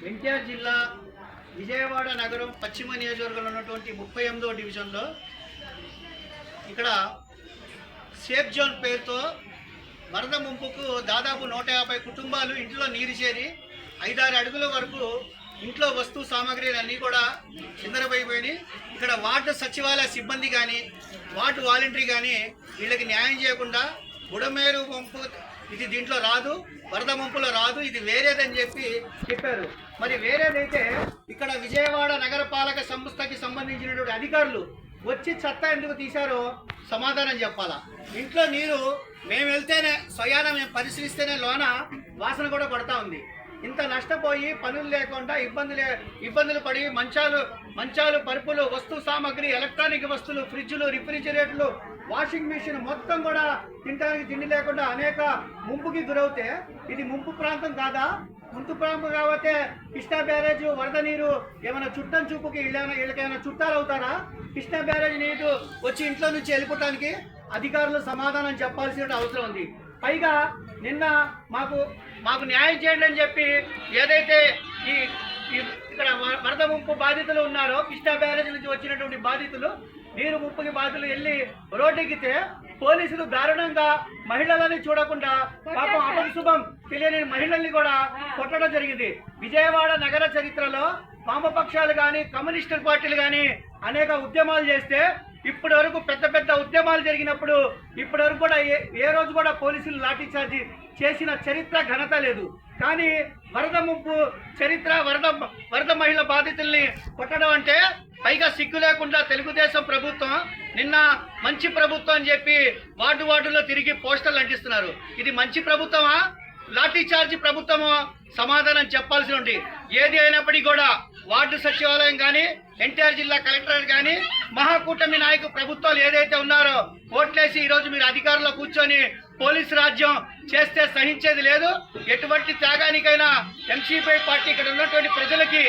ఎన్టీఆర్ జిల్లా విజయవాడ నగరం పశ్చిమ నియోజకవర్గంలో ఉన్నటువంటి ముప్పై ఎనిమిదో డివిజన్లో ఇక్కడ సేఫ్ జోన్ పేరుతో వరద ముంపుకు దాదాపు నూట యాభై కుటుంబాలు ఇంట్లో నీరు చేరి ఐదారు అడుగుల వరకు ఇంట్లో వస్తు సామాగ్రిలు అన్నీ కూడా చిందరపోయిపోయినాయి ఇక్కడ వార్డు సచివాలయ సిబ్బంది కానీ వార్డు వాలంటరీ కానీ వీళ్ళకి న్యాయం చేయకుండా బుడమేరు పంపు ఇది దీంట్లో రాదు వరద ముంపులో రాదు ఇది వేరేదని చెప్పి చెప్పారు. మరి వేరేదైతే ఇక్కడ విజయవాడ నగరపాలక సంస్థకి సంబంధించినటువంటి అధికారులు వచ్చి చెత్త ఎందుకు తీశారో సమాధానం చెప్పాలా? ఇంట్లో నీరు మేము వెళ్తేనే స్వయాన మేము పరిశీలిస్తేనే లోన వాసన కూడా పడతా ఉంది. ఇంత నష్టపోయి పనులు లేకుండా ఇబ్బందులు ఇబ్బందులు పడి మంచాలు మంచాలు పరుపులు వస్తు సామాగ్రి ఎలక్ట్రానిక్ వస్తువులు ఫ్రిడ్జ్లు రిఫ్రిజిరేటర్లు వాషింగ్ మిషన్ మొత్తం కూడా తినడానికి తిండి లేకుండా అనేక ముంపుకి గురవుతే ఇది ముంపు ప్రాంతం కాదా? ముంపు ప్రాంతం కాబట్టి కృష్ణా బ్యారేజ్ వరద నీరు ఏమైనా చుట్టం చూపుకి వీళ్ళైనా వీళ్ళకైనా చుట్టాలు అవుతారా? కృష్ణా బ్యారేజ్ నీరు వచ్చి ఇంట్లో నుంచి వెళ్ళిపోవటానికి అధికారులు సమాధానం చెప్పాల్సిన అవసరం ఉంది. పైగా నిన్న మాకు మాకు న్యాయం చేయండి అని చెప్పి ఏదైతే ఈ ఇక్కడ వరద ముంపు బాధితులు ఉన్నారో కృష్ణా బ్యారేజ్ నుంచి వచ్చినటువంటి బాధితులు నీరు ముప్పుకి బాధితులు వెళ్ళి రోడ్డెక్కితే పోలీసులు దారుణంగా మహిళలని చూడకుండా పాపం అపశుభం తెలియని మహిళల్ని కూడా కొట్టడం జరిగింది. విజయవాడ నగర చరిత్రలో వామపక్షాలు కానీ కమ్యూనిస్టు పార్టీలు కానీ అనేక ఉద్యమాలు చేస్తే ఇప్పటి వరకు పెద్ద పెద్ద ఉద్యమాలు జరిగినప్పుడు ఇప్పటి వరకు కూడా ఏ ఏ రోజు కూడా పోలీసులు లాఠీ చేసిన చరిత్ర ఘనత లేదు. కానీ వరద ముప్పు చరిత్ర వరద వరద మహిళ బాధితుల్ని కొట్టడం అంటే పైగా సిగ్గు లేకుండా తెలుగుదేశం ప్రభుత్వం నిన్న మంచి ప్రభుత్వం అని చెప్పి వార్డు వార్డులో తిరిగి పోస్టర్లు అంటిస్తున్నారు. ఇది మంచి ప్రభుత్వమా? లాఠీ చార్జీ ప్రభుత్వము సమాధానం చెప్పాల్సి ఉంది. ఏది అయినప్పటికీ కూడా వార్డు సచివాలయం కానీ ఎన్టీఆర్ జిల్లా కలెక్టరేట్ కానీ మహాకూటమి నాయకు ప్రభుత్వాలు ఏదైతే ఉన్నారో ఓట్లేసి ఈరోజు మీరు అధికారంలో కూర్చొని పోలీసు రాజ్యం చేస్తే సహించేది లేదు. ఎటువంటి త్యాగానికైనా ఎంసీపీ పార్టీ ఇక్కడ ఉన్నటువంటి ప్రజలకి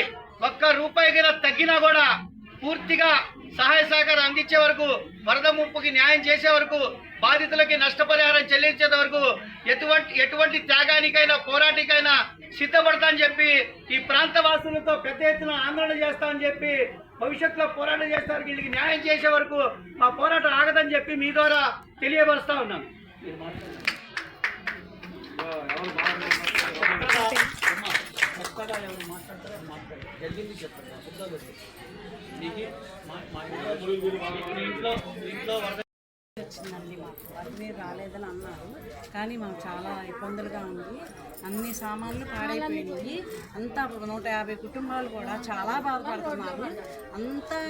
ఒక్క రూపాయి తగ్గినా కూడా పూర్తిగా సహాయ సహకారం అందించే వరకు వరద ముప్పుకి న్యాయం చేసే వరకు బాధితులకి నష్టపరిహారం చెల్లించేంత వరకు ఎటువంటి ఎటువంటి త్యాగానికైనా పోరాటికైనా సిద్ధపడతామని చెప్పి ఈ ప్రాంత వాసులతో పెద్ద ఎత్తున ఆందోళన చేస్తామని చెప్పి భవిష్యత్తులో పోరాటం చేస్తారు వీళ్ళకి న్యాయం చేసే వరకు మా పోరాటం ఆగదని చెప్పి మీ ద్వారా తెలియపరుస్తా ఉన్నాను జరిగింది చెప్పండి ఇంట్లో- ఇంట్లో వచ్చిందండి మాకు. వరద నీరు రాలేదని అన్నారు. కానీ మాకు చాలా ఇబ్బందులుగా ఉంది. అన్ని సామాన్లు పాడైపోయినాయి. అంతా నూట యాభై కుటుంబాలు కూడా చాలా బాధపడుతున్నారు. అంతా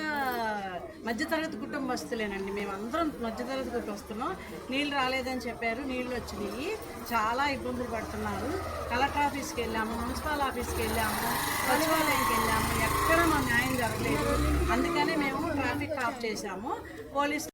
మధ్యతరగతి కుటుంబస్తులేనండి. మేము అందరం మధ్యతరగతి కుటుంబస్తున్నాం నీళ్ళు రాలేదని చెప్పారు. నీళ్ళు వచ్చినాయి. చాలా ఇబ్బందులు పడుతున్నారు. కలెక్టర్ ఆఫీస్కి వెళ్ళాము. మున్సిపల్ ఆఫీస్కి వెళ్ళాము. సచివాలయంకి వెళ్ళాము. ఎక్కడ మా న్యాయం జరగలేదు. అందుకనే మేము ట్రాఫిక్ ఆఫ్ చేశాము. పోలీస్